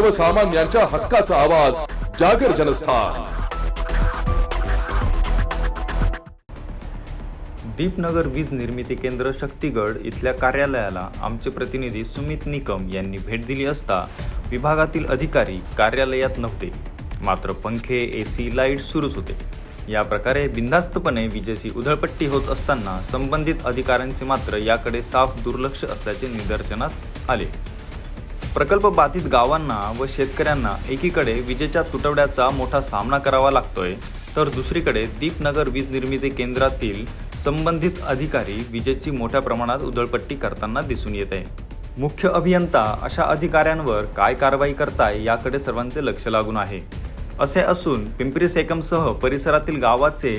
सर्वसामान्यांच्या हक्काचा आवाज जागर जनस्थान. दीपनगर वीज निर्मिती केंद्र शक्तीगड इथल्या कार्यालयाला आमचे प्रतिनिधी सुमित निकम यांनी भेट दिली असता विभागातील अधिकारी कार्यालयात नव्हते. मात्र पंखे ए सी लाइट सुरूच होते. या प्रकारे बिनधास्तपणे विजेची उधळपट्टी होत असताना संबंधित अधिकाऱ्यांचे मात्र याकडे साफ दुर्लक्ष असल्याचे निदर्शनास आले. प्रकल्प बाधित गावांना व शेतकऱ्यांना एकीकडे विजेच्या तुटवड्याचा मोठा सामना करावा लागतोय तर दुसरीकडे दीपनगर वीज निर्मिती केंद्रातील संबंधित अधिकारी विजेची मोठ्या प्रमाणात उधळपट्टी करताना दिसून येत. आहे मुख्य अभियंता अशा अधिकाऱ्यांवर काय कारवाई करताय याकडे सर्वांचे लक्ष लागून आहे. असे असून पिंपरी सेकमसह परिसरातील गावाचे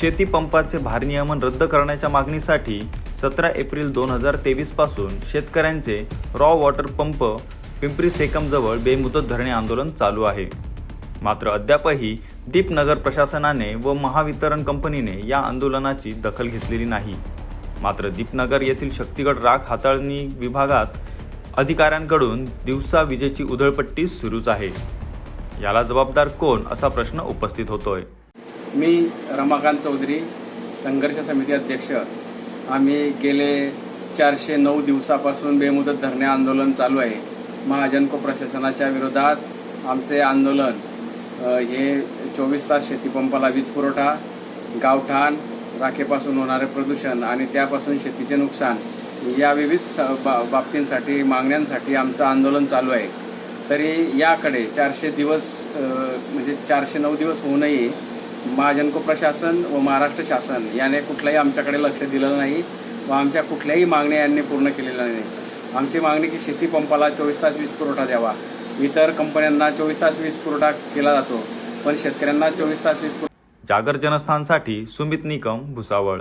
शेती पंपाचे भारनियमन रद्द करण्याच्या मागणीसाठी सतरा एप्रिल दोन हजार तेवीसपासून शेतकऱ्यांचे रॉ वॉटर पंप पिंपरी सेकमजवळ बेमुदत धरणे आंदोलन चालू आहे. मात्र अद्यापही दीपनगर प्रशासनाने व महावितरण कंपनीने या आंदोलनाची दखल घेतलेली नाही. मात्र दीपनगर येथील शक्तिगड राख हाताळणी विभागात अधिकाऱ्यांकडून दिवसा विजेची उधळपट्टी सुरूच आहे. याला जबाबदार कोण असा प्रश्न उपस्थित होतोय. मी रमाकांत चौधरी संघर्ष समिती अध्यक्ष. आम्ही गेले चारशे नऊ दिवसापासून बेमुदत धरणे आंदोलन चालू आहे. महाजनको प्रशासनाच्या विरोधात आमचे आंदोलन हे चोवीस तास शेतीपंपाला वीज पुरवठा गावठाण राखेपासून होणारे प्रदूषण आणि त्यापासून शेतीचे नुकसान या विविध स- बा बाबतींसाठी मागण्यांसाठी आमचं आंदोलन चालू आहे. तरी याकडे चारशे दिवस म्हणजे चारशे नऊ दिवस होऊनही महाजनको प्रशासन व महाराष्ट्र शासन याने कुठलंही आमच्याकडे लक्ष दिलं नाही व आमच्या कुठल्याही मागण्या यांनी पूर्ण केलेल्या नाही. आमची मागणी की शेती पंपाला चोवीस तास वीज पुरवठा द्यावा. इतर कंपन्यांना चोवीस तास वीज पुरवठा केला जातो पण शेतकऱ्यांना चोवीस तास वीज पुरवठा जागर जनस्थानसाठी सुमित निकम भुसावळ.